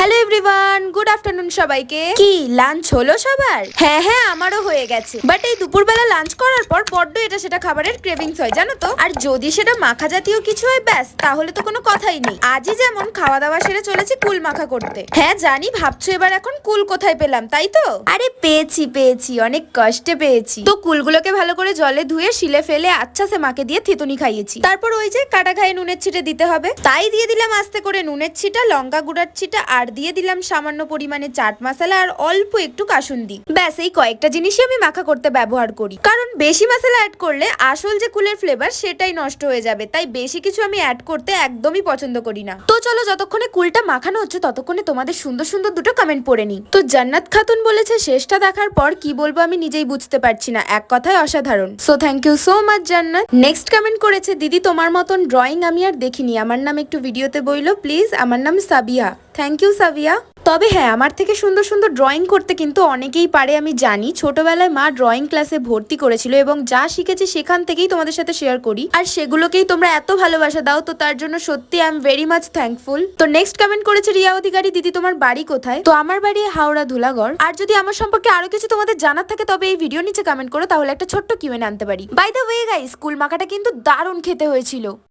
Hello everyone good afternoon সবাইকে। কি lunch হলো সবার? হ্যাঁ হ্যাঁ আমারও হয়ে গেছে। বাট এই দুপুরবেলা লাঞ্চ করার পর বড্ড এটা সেটা খাবারের ক্রেভিংস হয় জানো তো? আর যদি সেটা মাখা জাতীয় কিছু হয় ব্যাস তাহলে তো কোনো কথাই নেই। আজই যেমন খাওয়া দাওয়া সেরে চলেছি কুল মাখা করতে। হ্যাঁ জানি ভাবছ এবার এখন কুল কোথায় পেলাম তাই তো? আরে পেয়েছি পেয়েছি অনেক কষ্টে পেয়েছি। তো কুলগুলোকে ভালো করে জলে ধুয়ে শিলে ফেলে আচ্ছা সে মাকে দিয়ে থিতুনি খাইয়েছি। তারপর ওই যে কাটা খাই নুনের ছিটে দিতে হবে। তাই দিয়ে দিলাম আস্তে করে নুনের ছিটা লঙ্কা গুঁড়ার ছিটা আর দিয়ে দিলাম সামান্য পরিমাণে চাট মশলা আর অল্প একটু কাসুন্দি। ব্যাস, এই কয়েকটা জিনিসই আমি মাখা করতে ব্যবহার করি। কারণ বেশি মশলা অ্যাড করলে আসল যে কুলের ফ্লেভার সেটাই নষ্ট হয়ে যাবে, তাই বেশি কিছু আমি অ্যাড করতে একদমই পছন্দ করি না। তো চলো যতক্ষণে কুলটা মাখানো হচ্ছে ততক্ষণে তোমাদের সুন্দর সুন্দর দুটো কমেন্ট পড়ে নি তো জান্নাত খাতুন বলেছে, শেষটা দেখার পর কি বলব আমি নিজেই বুঝতে পারছি না। এক কথায় অসাধারণ। So thank you so much Jannat. Next comment করেছে, দিদি, তোমার মতন ড্রয়িং আমি আর দেখিনি। আমার নাম একটু ভিডিওতে বইলো। প্লিজ আমার নাম সাবিয়া থ্যাংক ইউ সাবিয়া তবে হ্যাঁ আমার থেকে সুন্দর সুন্দর ড্রয়িং করতে কিন্তু অনেকেই পারে, আমি জানি। ছোটবেলায় মা ড্রয়িং ক্লাসে ভর্তি করেছিল এবং যা শিখেছি সেখান থেকেই তোমাদের সাথে শেয়ার করি। আর সেগুলোকেই তোমরা এত ভালোবাসা দাও, তো তার জন্য সত্যি I am very much thankful তো নেক্সট কমেন্ট করেছে রিয়া অধিকারী, দিদি, তোমার বাড়ি কোথায়? তো আমার বাড়ি হাওড়া ধুলাগড়। আর যদি আমার সম্পর্কে আরও কিছু তোমাদের জানার থাকে, তবে এই ভিডিও নিচে কমেন্ট করো, তাহলে একটা ছোট্ট কিউএন আনতে পারি। By the way guy school মাখাটা কিন্তু দারুণ খেতে হয়েছিল।